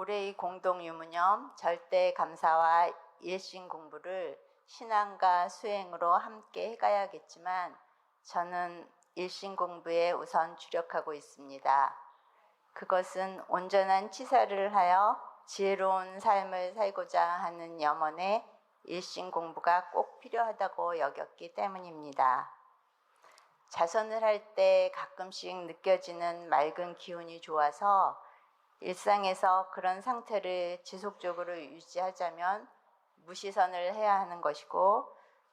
올해의 공동 유무념 절대 감사와 일신 공부를 신앙과 수행으로 함께 해가야겠지만 저는 일신 공부에 우선 주력하고 있습니다. 그것은 온전한 치사를 하여 지혜로운 삶을 살고자 하는 염원에 일신 공부가 꼭 필요하다고 여겼기 때문입니다. 자선을 할 때 가끔씩 느껴지는 맑은 기운이 좋아서 일상에서 그런 상태를 지속적으로 유지하자면 무시선을 해야 하는 것이고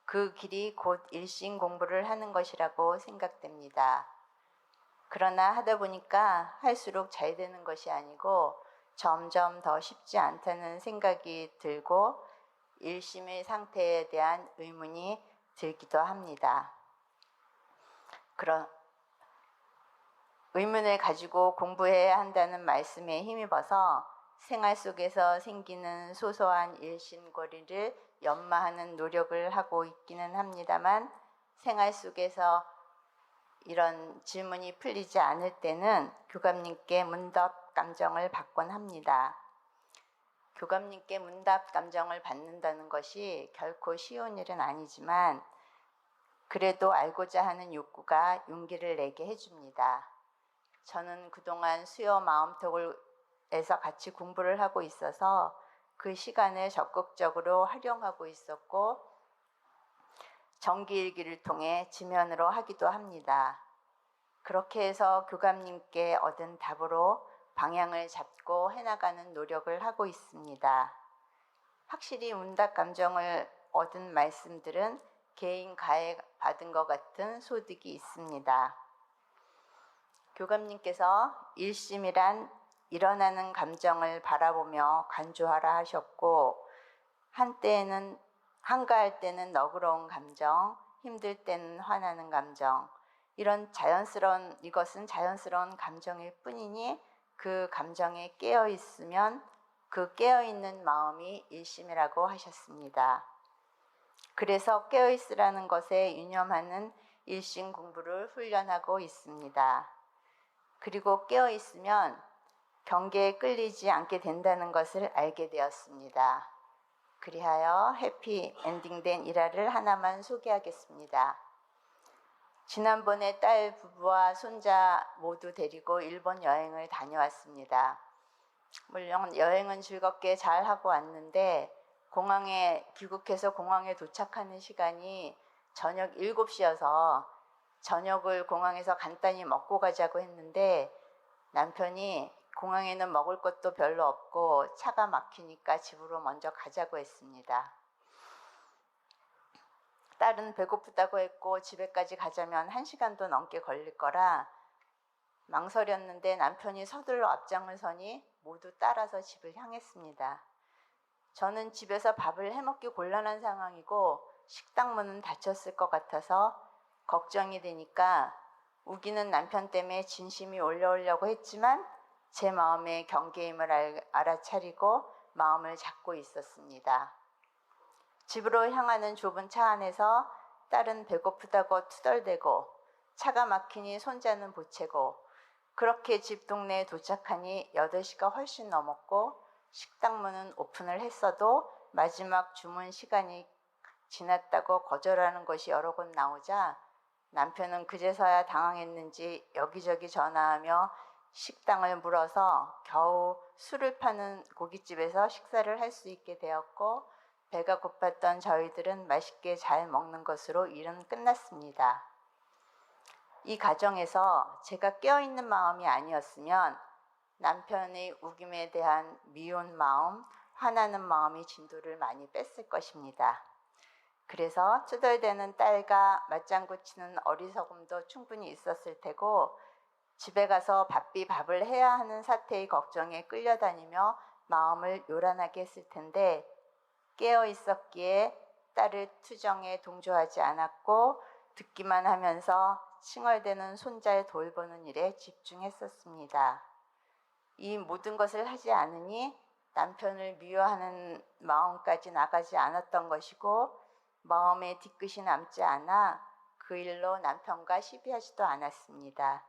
그 길이 곧 일신 공부를 하는 것이라고 생각됩니다. 그러나 하다 보니까 할수록 잘 되는 것이 아니고 점점 더 쉽지 않다는 생각이 들고 일심의 상태에 대한 의문이 들기도 합니다. 그런 의문을 가지고 공부해야 한다는 말씀에 힘입어서 생활 속에서 생기는 소소한 일심거리를 연마하는 노력을 하고 있기는 합니다만 생활 속에서 이런 질문이 풀리지 않을 때는 교감님께 문답 감정을 받곤 합니다. 교감님께 문답 감정을 받는다는 것이 결코 쉬운 일은 아니지만 그래도 알고자 하는 욕구가 용기를 내게 해줍니다. 저는 그동안 수요 마음톡을에서 같이 공부를 하고 있어서 그 시간을 적극적으로 활용하고 있었고 정기일기를 통해 지면으로 하기도 합니다. 그렇게 해서 교감님께 얻은 답으로 방향을 잡고 해나가는 노력을 하고 있습니다. 확실히 운답 감정을 얻은 말씀들은 개인 가해 받은 것 같은 소득이 있습니다. 교감님께서 일심이란 일어나는 감정을 바라보며 간주하라 하셨고 한때에는 한가할 때는 너그러운 감정, 힘들 때는 화나는 감정 이런 자연스러운 이것은 자연스러운 감정일 뿐이니 그 감정에 깨어 있으면 그 깨어 있는 마음이 일심이라고 하셨습니다. 그래서 깨어 있으라는 것에 유념하는 일심 공부를 훈련하고 있습니다. 그리고 깨어 있으면 경계에 끌리지 않게 된다는 것을 알게 되었습니다. 그리하여 해피 엔딩된 일화를 하나만 소개하겠습니다. 지난번에 딸 부부와 손자 모두 데리고 일본 여행을 다녀왔습니다. 물론 여행은 즐겁게 잘 하고 왔는데 공항에 귀국해서 공항에 도착하는 시간이 저녁 7시여서 저녁을 공항에서 간단히 먹고 가자고 했는데 남편이 공항에는 먹을 것도 별로 없고 차가 막히니까 집으로 먼저 가자고 했습니다. 딸은 배고프다고 했고 집에까지 가자면 한 시간도 넘게 걸릴 거라 망설였는데 남편이 서둘러 앞장을 서니 모두 따라서 집을 향했습니다. 저는 집에서 밥을 해먹기 곤란한 상황이고 식당 문은 닫혔을 것 같아서 걱정이 되니까 우기는 남편 때문에 진심이 올려오려고 했지만 제 마음의 경계임을 알아차리고 마음을 잡고 있었습니다. 집으로 향하는 좁은 차 안에서 딸은 배고프다고 투덜대고 차가 막히니 손자는 보채고 그렇게 집 동네에 도착하니 8시가 훨씬 넘었고 식당 문은 오픈을 했어도 마지막 주문 시간이 지났다고 거절하는 것이 여러 곳 나오자 남편은 그제서야 당황했는지 여기저기 전화하며 식당을 물어서 겨우 술을 파는 고깃집에서 식사를 할 수 있게 되었고 배가 고팠던 저희들은 맛있게 잘 먹는 것으로 일은 끝났습니다. 이 가정에서 제가 깨어있는 마음이 아니었으면 남편의 우김에 대한 미운 마음, 화나는 마음이 진도를 많이 뺐을 것입니다. 그래서 투덜대는 딸과 맞장구 치는 어리석음도 충분히 있었을 테고 집에 가서 바삐 밥을 해야 하는 사태의 걱정에 끌려다니며 마음을 요란하게 했을 텐데 깨어 있었기에 딸을 투정에 동조하지 않았고 듣기만 하면서 칭얼대는 손자의 돌보는 일에 집중했었습니다. 이 모든 것을 하지 않으니 남편을 미워하는 마음까지 나가지 않았던 것이고 마음에 뒤끝이 남지 않아 그 일로 남편과 시비하지도 않았습니다.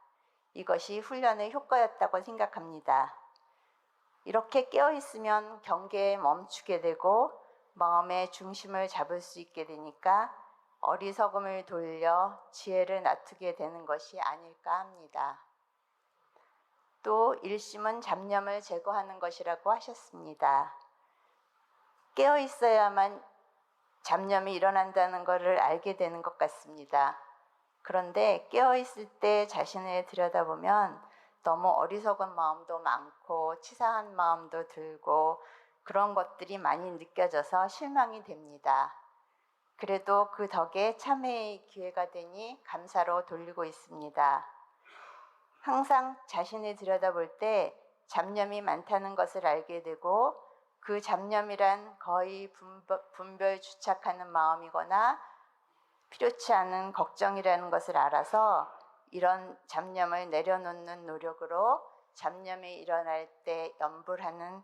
이것이 훈련의 효과였다고 생각합니다. 이렇게 깨어 있으면 경계에 멈추게 되고 마음의 중심을 잡을 수 있게 되니까 어리석음을 돌려 지혜를 낮추게 되는 것이 아닐까 합니다. 또 일심은 잡념을 제거하는 것이라고 하셨습니다. 깨어 있어야만 잡념이 일어난다는 것을 알게 되는 것 같습니다. 그런데 깨어 있을 때 자신을 들여다보면 너무 어리석은 마음도 많고 치사한 마음도 들고 그런 것들이 많이 느껴져서 실망이 됩니다. 그래도 그 덕에 참회의 기회가 되니 감사로 돌리고 있습니다. 항상 자신을 들여다볼 때 잡념이 많다는 것을 알게 되고 그 잡념이란 거의 분별, 주착하는 마음이거나 필요치 않은 걱정이라는 것을 알아서 이런 잡념을 내려놓는 노력으로 잡념이 일어날 때 염불하는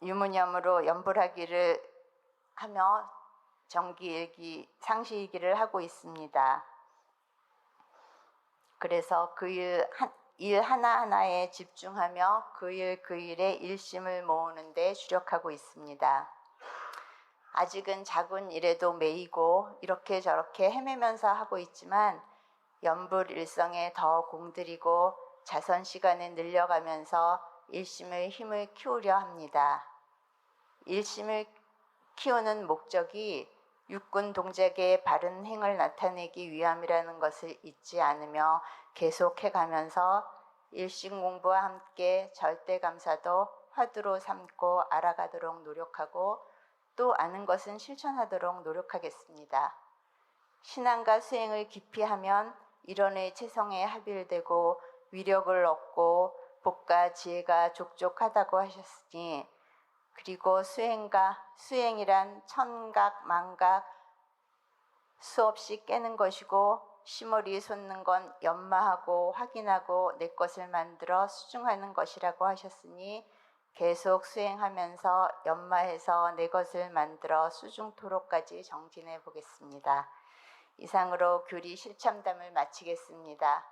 유무념으로 염불하기를 하며 정기일기, 상시일기를 하고 있습니다. 그래서 그 일, 일 하나하나에 집중하며 그 일 그 일에 일심을 모으는 데 주력하고 있습니다. 아직은 작은 일에도 매이고 이렇게 저렇게 헤매면서 하고 있지만 연불 일성에 더 공들이고 자선 시간을 늘려가면서 일심을 힘을 키우려 합니다. 일심을 키우는 목적이 육군 동작의 바른 행을 나타내기 위함이라는 것을 잊지 않으며 계속해 가면서 일심 공부와 함께 절대 감사도 화두로 삼고 알아가도록 노력하고 또 아는 것은 실천하도록 노력하겠습니다. 신앙과 수행을 깊이 하면 이론의 체성에 합일되고 위력을 얻고 복과 지혜가 족족하다고 하셨으니 그리고 수행과 수행이란 천각 만각 수없이 깨는 것이고 시머리 솟는 건 연마하고 확인하고 내 것을 만들어 수중하는 것이라고 하셨으니 계속 수행하면서 연마해서 내 것을 만들어 수중토록까지 정진해 보겠습니다. 이상으로 교리 실참담을 마치겠습니다.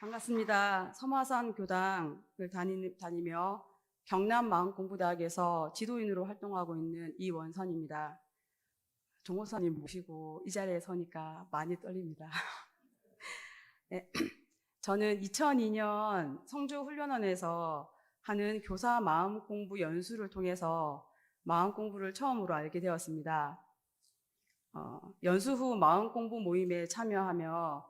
반갑습니다. 서마산 교당을 다니, 다니며 경남 마음공부대학에서 지도인으로 활동하고 있는 이원선입니다. 종호선님 모시고 이 자리에 서니까 많이 떨립니다. 네, 저는 2002년 성주훈련원에서 하는 교사 마음공부 연수를 통해서 마음공부를 처음으로 알게 되었습니다. 어, 연수 후 마음공부 모임에 참여하며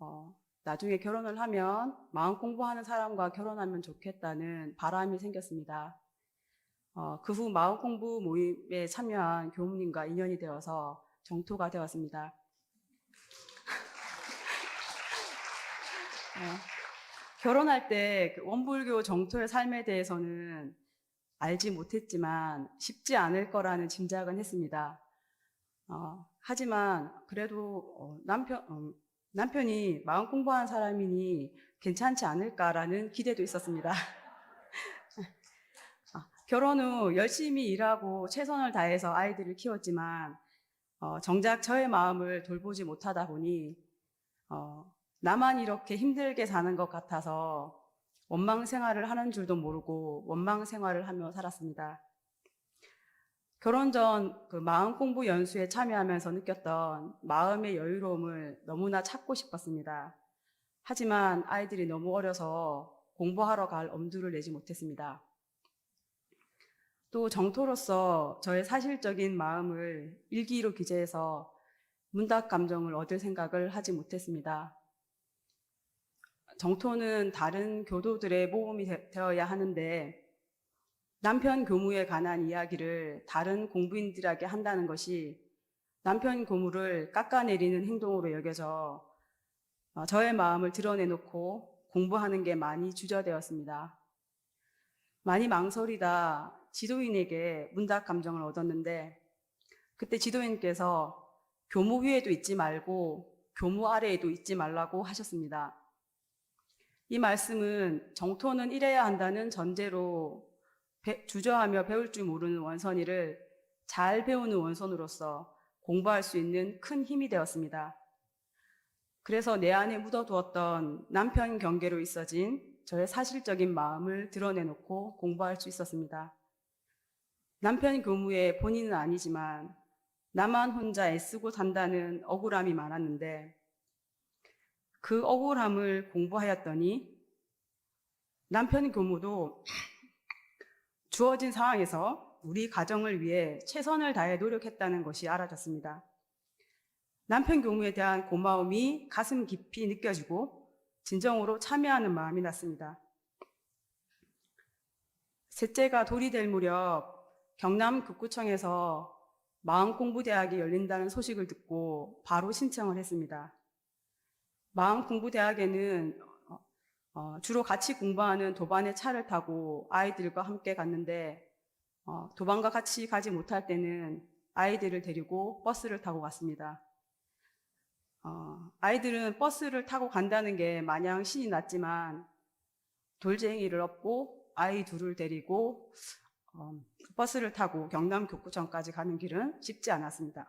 어, 나중에 결혼을 하면 마음 공부하는 사람과 결혼하면 좋겠다는 바람이 생겼습니다. 어, 그 후 마음 공부 모임에 참여한 교무님과 인연이 되어서 정토가 되었습니다. 어, 결혼할 때그 원불교 정토의 삶에 대해서는 알지 못했지만 쉽지 않을 거라는 짐작은 했습니다. 어, 하지만 그래도 어, 남편, 어, 남편이 마음 공부한 사람이니 괜찮지 않을까라는 기대도 있었습니다. 아, 결혼 후 열심히 일하고 최선을 다해서 아이들을 키웠지만 어, 정작 저의 마음을 돌보지 못하다 보니 어, 나만 이렇게 힘들게 사는 것 같아서 원망 생활을 하는 줄도 모르고 원망 생활을 하며 살았습니다. 결혼 전 그 마음 공부 연수에 참여하면서 느꼈던 마음의 여유로움을 너무나 찾고 싶었습니다. 하지만 아이들이 너무 어려서 공부하러 갈 엄두를 내지 못했습니다. 또 정토로서 저의 사실적인 마음을 일기로 기재해서 문답 감정을 얻을 생각을 하지 못했습니다. 정토는 다른 교도들의 모험이 되- 되어야 하는데 남편 교무에 관한 이야기를 다른 공부인들에게 한다는 것이 남편 교무를 깎아내리는 행동으로 여겨져 어, 저의 마음을 드러내놓고 공부하는 게 많이 주저되었습니다. 많이 망설이다 지도인에게 문답 감정을 얻었는데 그때 지도인께서 교무 위에도 있지 말고 교무 아래에도 있지 말라고 하셨습니다. 이 말씀은 정토는 이래야 한다는 전제로 배- 주저하며 배울 줄 모르는 원선이를 잘 배우는 원선으로서 공부할 수 있는 큰 힘이 되었습니다. 그래서 내 안에 묻어두었던 남편 경계로 있어진 저의 사실적인 마음을 드러내놓고 공부할 수 있었습니다. 남편 교무의 본인은 아니지만 나만 혼자 애쓰고 산다는 억울함이 많았는데 그 억울함을 공부하였더니 남편 교무도 주어진 상황에서 우리 가정을 위해 최선을 다해 노력했다는 것이 알아졌습니다. 남편 교무에 대한 고마움이 가슴 깊이 느껴지고 진정으로 참여하는 마음이 났습니다. 셋째가 돌이 될 무렵 경남 극구청에서 마음공부대학이 열린다는 소식을 듣고 바로 신청을 했습니다. 마음공부대학에는 어, 어, 주로 같이 공부하는 도반의 차를 타고 아이들과 함께 갔는데 어, 도반과 같이 가지 못할 때는 아이들을 데리고 버스를 타고 갔습니다. 어, 아이들은 버스를 타고 간다는 게 마냥 신이 났지만 돌쟁이를 업고 아이 둘을 데리고 어, 버스를 타고 경남 교구청까지 가는 길은 쉽지 않았습니다.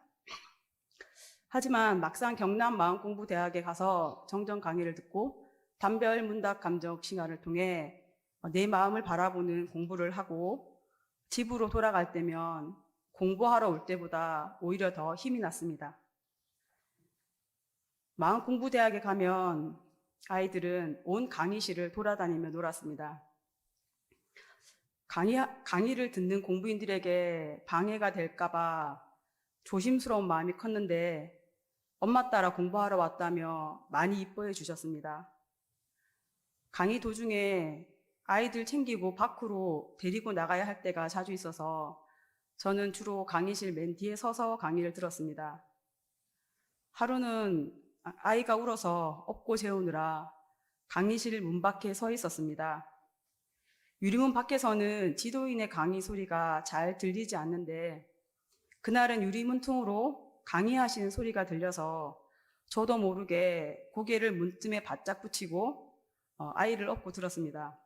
하지만 막상 경남 마음공부대학에 가서 정정 강의를 듣고 단별 문답 감정 시간을 통해 내 마음을 바라보는 공부를 하고 집으로 돌아갈 때면 공부하러 올 때보다 오히려 더 힘이 났습니다. 마음 공부 대학에 가면 아이들은 온 강의실을 돌아다니며 놀았습니다. 강의, 강의를 듣는 공부인들에게 방해가 될까봐 조심스러운 마음이 컸는데 엄마 따라 공부하러 왔다며 많이 이뻐해 주셨습니다. 강의 도중에 아이들 챙기고 밖으로 데리고 나가야 할 때가 자주 있어서 저는 주로 강의실 맨 뒤에 서서 강의를 들었습니다. 하루는 아이가 울어서 업고 재우느라 강의실 문 밖에 서 있었습니다. 유리문 밖에서는 지도인의 강의 소리가 잘 들리지 않는데 그날은 유리문 틈으로 강의하시는 소리가 들려서 저도 모르게 고개를 문틈에 바짝 붙이고 어, 아이를 업고 들었습니다.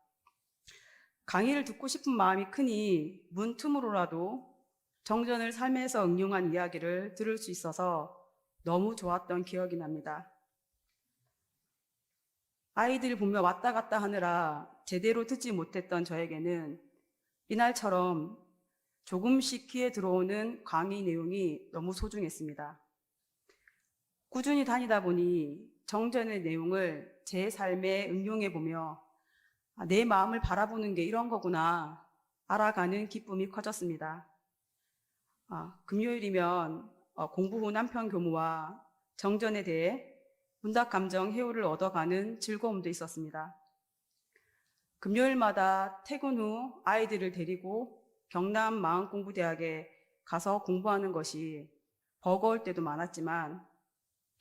강의를 듣고 싶은 마음이 크니 문 틈으로라도 정전을 삶에서 응용한 이야기를 들을 수 있어서 너무 좋았던 기억이 납니다. 아이들 보며 왔다 갔다 하느라 제대로 듣지 못했던 저에게는 이날처럼 조금씩 귀에 들어오는 강의 내용이 너무 소중했습니다. 꾸준히 다니다 보니 정전의 내용을 제 삶에 응용해 보며 아, 내 마음을 바라보는 게 이런 거구나 알아가는 기쁨이 커졌습니다. 아, 금요일이면 어, 공부 후 남편 교무와 정전에 대해 문답 감정 해오를 얻어가는 즐거움도 있었습니다. 금요일마다 퇴근 후 아이들을 데리고 경남 마음공부대학에 가서 공부하는 것이 버거울 때도 많았지만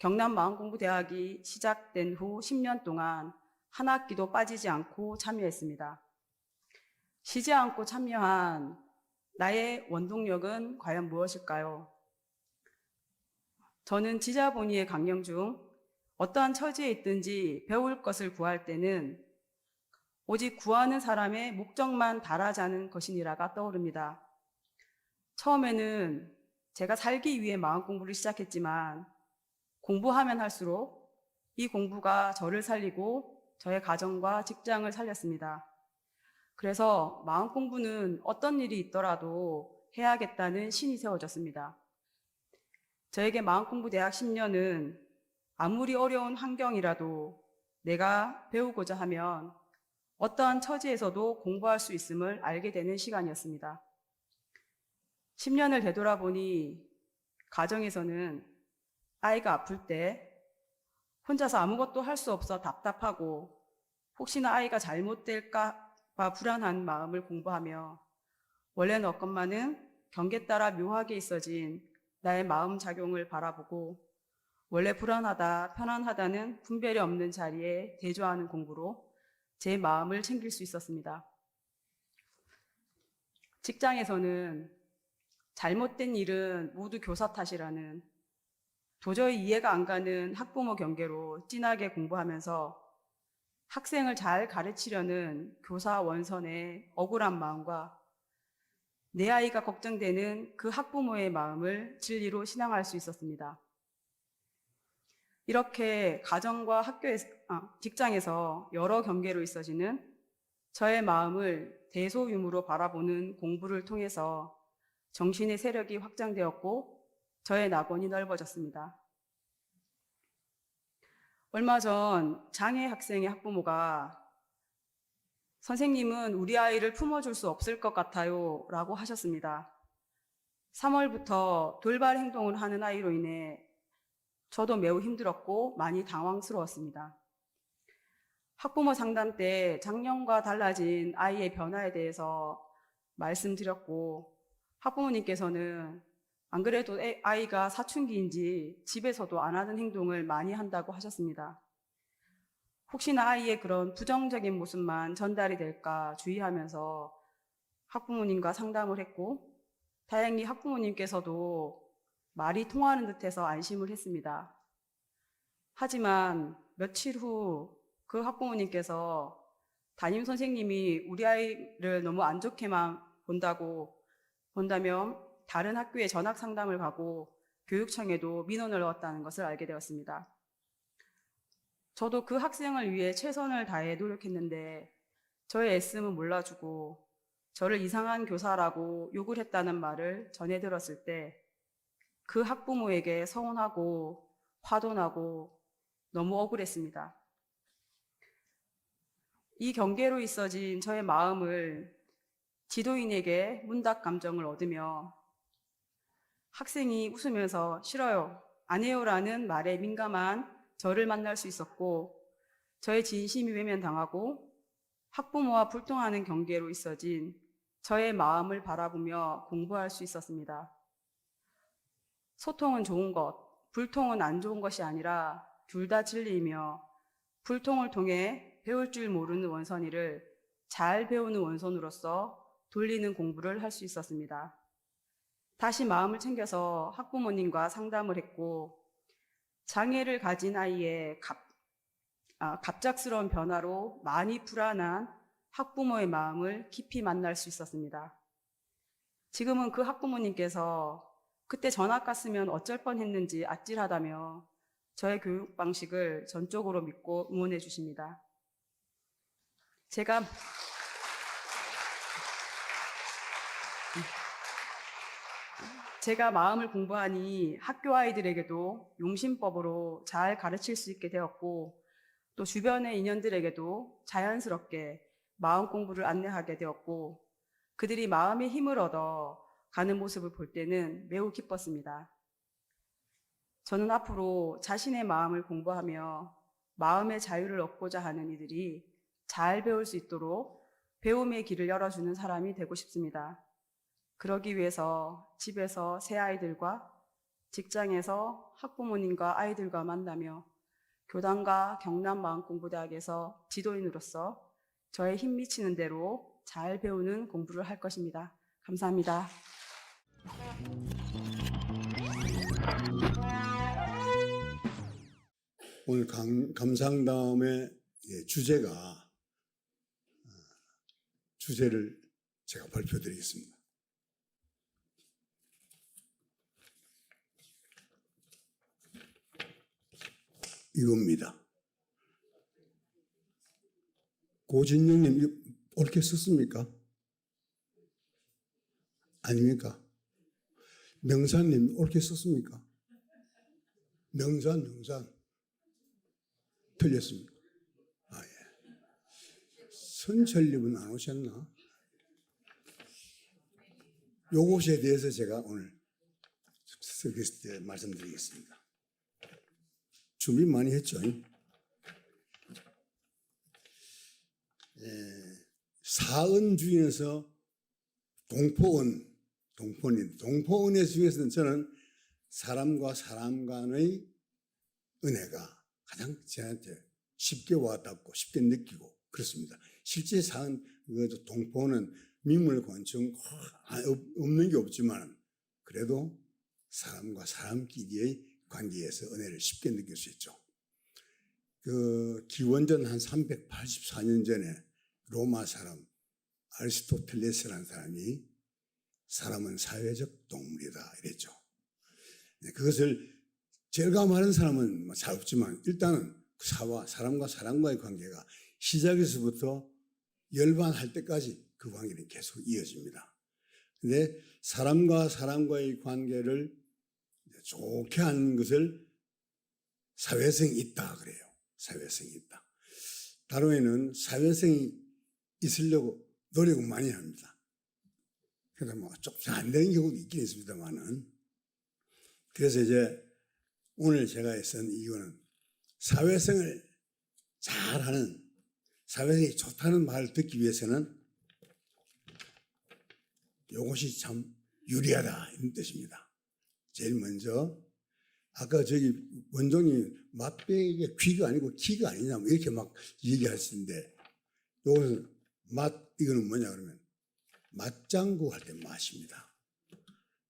경남 마음공부대학이 시작된 후 10년 동안 한 학기도 빠지지 않고 참여했습니다. 쉬지 않고 참여한 나의 원동력은 과연 무엇일까요? 저는 지자본의의 강령 중 어떠한 처지에 있든지 배울 것을 구할 때는 오직 구하는 사람의 목적만 달하자는 것이니라가 떠오릅니다. 처음에는 제가 살기 위해 마음 공부를 시작했지만 공부하면 할수록 이 공부가 저를 살리고 저의 가정과 직장을 살렸습니다. 그래서 마음 공부는 어떤 일이 있더라도 해야겠다는 신이 세워졌습니다. 저에게 마음 공부 대학 10년은 아무리 어려운 환경이라도 내가 배우고자 하면 어떠한 처지에서도 공부할 수 있음을 알게 되는 시간이었습니다. 10년을 되돌아보니 가정에서는 아이가 아플 때 혼자서 아무것도 할 수 없어 답답하고 혹시나 아이가 잘못될까봐 불안한 마음을 공부하며 원래는 없건만은 경계 따라 묘하게 있어진 나의 마음 작용을 바라보고 원래 불안하다, 편안하다는 분별이 없는 자리에 대조하는 공부로 제 마음을 챙길 수 있었습니다. 직장에서는 잘못된 일은 모두 교사 탓이라는 도저히 이해가 안 가는 학부모 경계로 진하게 공부하면서 학생을 잘 가르치려는 교사 원선의 억울한 마음과 내 아이가 걱정되는 그 학부모의 마음을 진리로 신앙할 수 있었습니다. 이렇게 가정과 학교에서, 아, 직장에서 여러 경계로 있어지는 저의 마음을 대소유무로 바라보는 공부를 통해서 정신의 세력이 확장되었고 저의 낙원이 넓어졌습니다. 얼마 전 장애 학생의 학부모가 선생님은 우리 아이를 품어줄 수 없을 것 같아요 라고 하셨습니다. 3월부터 돌발 행동을 하는 아이로 인해 저도 매우 힘들었고 많이 당황스러웠습니다. 학부모 상담 때 작년과 달라진 아이의 변화에 대해서 말씀드렸고 학부모님께서는 안 그래도 애- 아이가 사춘기인지 집에서도 안 하는 행동을 많이 한다고 하셨습니다. 혹시나 아이의 그런 부정적인 모습만 전달이 될까 주의하면서 학부모님과 상담을 했고 다행히 학부모님께서도 말이 통하는 듯해서 안심을 했습니다. 하지만 며칠 후 그 학부모님께서 담임 선생님이 우리 아이를 너무 안 좋게만 본다고 본다면 다른 학교에 전학 상담을 가고 교육청에도 민원을 넣었다는 것을 알게 되었습니다. 저도 그 학생을 위해 최선을 다해 노력했는데 저의 애씀은 몰라주고 저를 이상한 교사라고 욕을 했다는 말을 전해 들었을 때 그 학부모에게 서운하고 화도 나고 너무 억울했습니다. 이 경계로 있어진 저의 마음을 지도인에게 문답 감정을 얻으며 학생이 웃으면서 싫어요, 안 해요라는 말에 민감한 저를 만날 수 있었고 저의 진심이 외면당하고 학부모와 불통하는 경계로 있어진 저의 마음을 바라보며 공부할 수 있었습니다. 소통은 좋은 것, 불통은 안 좋은 것이 아니라 둘 다 진리이며 불통을 통해 배울 줄 모르는 원선이를 잘 배우는 원선으로서 돌리는 공부를 할 수 있었습니다. 다시 마음을 챙겨서 학부모님과 상담을 했고 장애를 가진 아이의 갑, 아, 갑작스러운 변화로 많이 불안한 학부모의 마음을 깊이 만날 수 있었습니다. 지금은 그 학부모님께서 그때 전학 갔으면 어쩔 뻔 했는지 아찔하다며 저의 교육 방식을 전적으로 믿고 응원해 주십니다. 제가 제가 마음을 공부하니 학교 아이들에게도 용신법으로 잘 가르칠 수 있게 되었고 또 주변의 인연들에게도 자연스럽게 마음 공부를 안내하게 되었고 그들이 마음의 힘을 얻어 가는 모습을 볼 때는 매우 기뻤습니다. 저는 앞으로 자신의 마음을 공부하며 마음의 자유를 얻고자 하는 이들이 잘 배울 수 있도록 배움의 길을 열어주는 사람이 되고 싶습니다. 그러기 위해서 집에서 새 아이들과 직장에서 학부모님과 아이들과 만나며 교단과 경남 마음공부대학에서 지도인으로서 저의 힘 미치는 대로 잘 배우는 공부를 할 것입니다. 감사합니다. 오늘 감, 감상다음의 예, 주제가 어, 주제를 제가 발표드리겠습니다. 이겁니다. 고진영님 옳게 썼습니까? 아닙니까? 명산님 옳게 썼습니까? 명산 명산 틀렸습니까? 아, 예. 선철님은 안 오셨나? 요것에 대해서 제가 오늘 서비스 때 말씀드리겠습니다. 준비 많이 했죠? 예, 사은 중에서 동포은, 동포인, 동포은혜 중에서는 저는 사람과 사람 간의 은혜가 가장 저한테 쉽게 와닿고 쉽게 느끼고 그렇습니다. 실제 사은 그 동포는 민물 권총 없는 게 없지만 그래도 사람과 사람끼리의 관계에서 은혜를 쉽게 느낄 수 있죠. 그 기원전 한 384년 전에 로마 사람 아리스토텔레스라는 사람이 사람은 사회적 동물이다 이랬죠. 네, 그것을 절감하는 사람은 뭐잘 없지만 일단은 그 사와 사람과 사람과의 관계가 시작에서부터 열반할 때까지 그 관계는 계속 이어집니다. 근데 사람과 사람과의 관계를 좋게 하는 것을 사회성이 있다 그래요. 사회성이 있다. 다루에는 사회성이 있으려고 노력을 많이 합니다. 그래서 뭐좀안 되는 경우도 있긴 있습니다만은 그래서 이제 오늘 제가 쓴 이거는 사회성을 잘하는 사회성이 좋다는 말을 듣기 위해서는 이것이 참 유리하다 이런 뜻입니다. 제일 먼저 아까 저기 원종이 맛배기가 귀가 아니고 키가 아니냐 뭐 이렇게 막 얘기하시는데 요것은 맛 이거는 뭐냐 그러면 맞장구 할 때 맛입니다.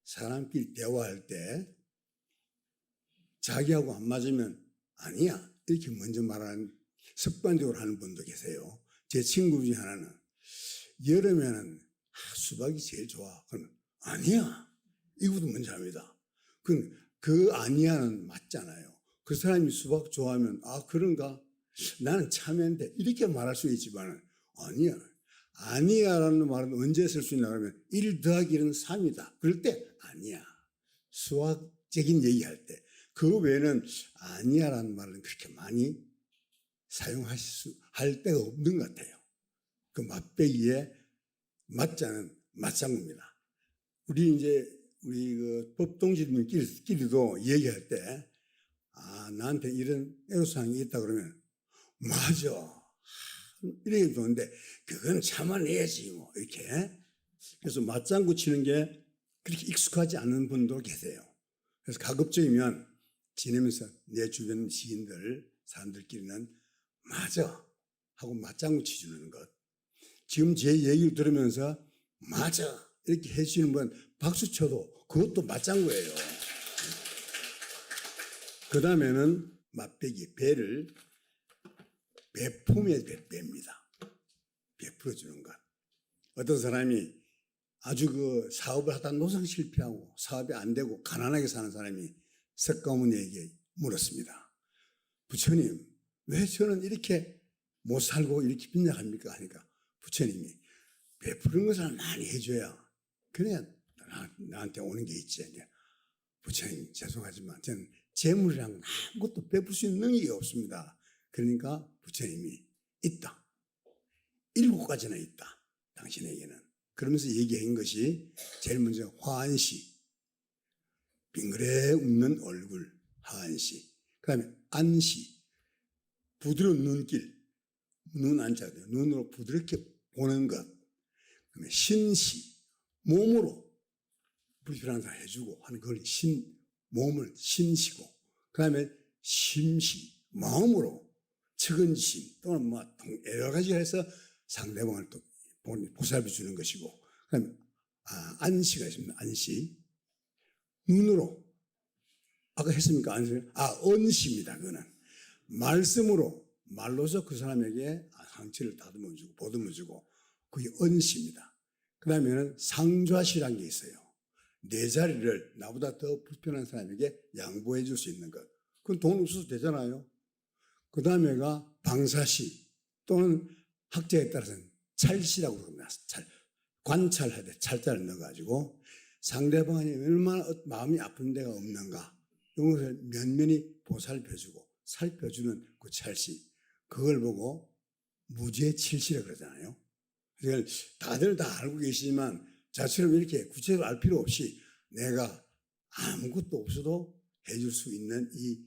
사람끼리 대화할 때 자기하고 안 맞으면 아니야 이렇게 먼저 말하는 습관적으로 하는 분도 계세요. 제 친구 중에 하나는 여름에는 아, 수박이 제일 좋아. 그러면 아니야 이것도 먼저 합니다. 그, 그 아니야는 맞잖아요. 그 사람이 수박 좋아하면 아 그런가 나는 참외인데 이렇게 말할 수 있지만 아니야 아니야라는 말은 언제 쓸 수 있나 그러면 1 더하기 1은 3이다. 그럴 때 아니야. 수학적인 얘기할 때. 그 외에는 아니야라는 말은 그렇게 많이 사용하실 수, 할 때가 없는 것 같아요. 그 맛배기에 맞자는 맞장구입니다. 우리 이제 우리 그 법동지들끼리도 얘기할 때, 아, 나한테 이런 애로사항이 있다 그러면, 맞아. 이렇게 좋은데 그건 참아내야지 뭐 이렇게 그래서 맞장구 치는 게 그렇게 익숙하지 않은 분도 계세요. 그래서 가급적이면 지내면서 내 주변 지인들 사람들끼리는 맞아 하고 맞장구 치주는 것. 지금 제 얘기를 들으면서 맞아 이렇게 해주시는 분 박수 쳐도 그것도 맞장구예요. 그 다음에는 맛배기 배를 배품에 배입니다. 베풀어 주는 것. 어떤 사람이 아주 그 사업을 하다 노상 실패하고 사업이 안 되고 가난하게 사는 사람이 석가모니에게 물었습니다. 부처님, 왜 저는 이렇게 못 살고 이렇게 빈약합니까? 하니까 부처님이 베푸는 것을 많이 해줘야 그래야 나, 나한테 오는 게 있지. 부처님 죄송하지만 저는 재물이랑 아무것도 베풀 수 있는 능력이 없습니다. 그러니까 부처님이 있다. 일곱 가지나 있다. 당신에게는. 그러면서 얘기한 것이 제일 먼저 화한시. 빙그레 웃는 얼굴. 화한시. 그 다음에 안시. 부드러운 눈길. 눈 안자. 눈으로 부드럽게 보는 것. 그 다음에 신시. 몸으로 불편한 사람 해주고 하는 그걸 신, 몸을 신시고. 그 다음에 심시. 마음으로 측은심 또는 뭐 여러 가지 해서 상대방을 또 보살펴 주는 것이고 그 다음에 아, 안시가 있습니다. 안시 눈으로 아까 했습니까? 안시 아 언시입니다. 그거는 말씀으로 말로서 그 사람에게 상처를 다듬어 주고 보듬어 주고 그게 언시입니다. 그 다음에는 상좌시란 게 있어요. 내 자리를 나보다 더 불편한 사람에게 양보해 줄 수 있는 것. 그건 돈 없어도 되잖아요. 그 다음에가 방사시 또는 학자에 따라서는 찰시라고 그럽니다. 찰. 관찰할 때 찰자를 넣어가지고 상대방이 얼마나 마음이 아픈 데가 없는가 이것을 면면히 보살펴주고 살펴주는 그 찰시 그걸 보고 무죄칠시라고 그러잖아요. 그걸 다들 다 알고 계시지만 자처럼 이렇게 구체적으로 알 필요 없이 내가 아무것도 없어도 해줄 수 있는 이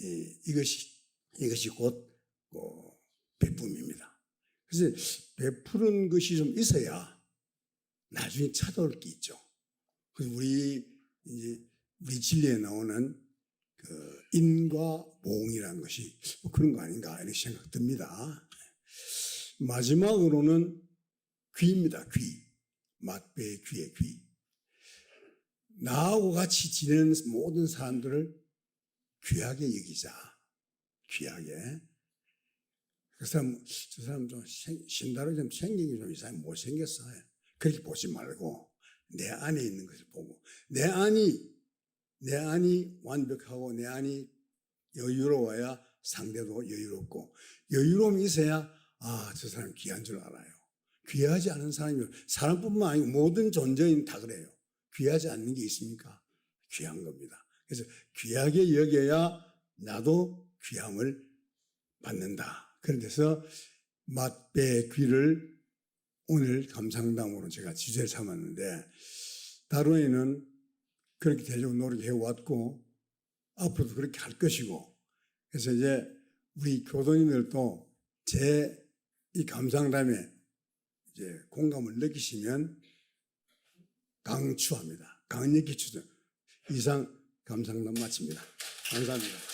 이, 이것이 이것이 곧 어, 베품입니다. 그래서 베푸는 것이 좀 있어야 나중에 찾아올 게 있죠. 그래서 우리 이제 우리 진리에 나오는 그 인과 보응이라는 것이 뭐 그런 거 아닌가 이렇게 생각 듭니다. 마지막으로는 귀입니다. 귀. 맛배의 귀의 귀. 나하고 같이 지내는 모든 사람들을 귀하게 여기자. 귀하게. 그 사람, 저 사람 좀 신다로 좀게좀 이상하게 못생겼어요. 그렇게 보지 말고 내 안에 있는 것을 보고 내 안이 내 안이 완벽하고 내 안이 여유로워야 상대도 여유롭고 여유로움이 있어야 아 저 사람 귀한 줄 알아요. 귀하지 않은 사람이 사람뿐만 아니고 모든 존재인 다 그래요. 귀하지 않는 게 있습니까? 귀한 겁니다. 그래서 귀하게 여겨야 나도 귀함을 받는다. 그런 데서 맛배의 귀를 오늘 감상담으로 제가 주제를 삼았는데 다루에는 그렇게 되려고 노력해 왔고 앞으로도 그렇게 할 것이고 그래서 이제 우리 교도님들도 제 이 감상담에 이제 공감을 느끼시면 강추합니다. 강력히 추천. 이상 감상담 마칩니다. 감사합니다.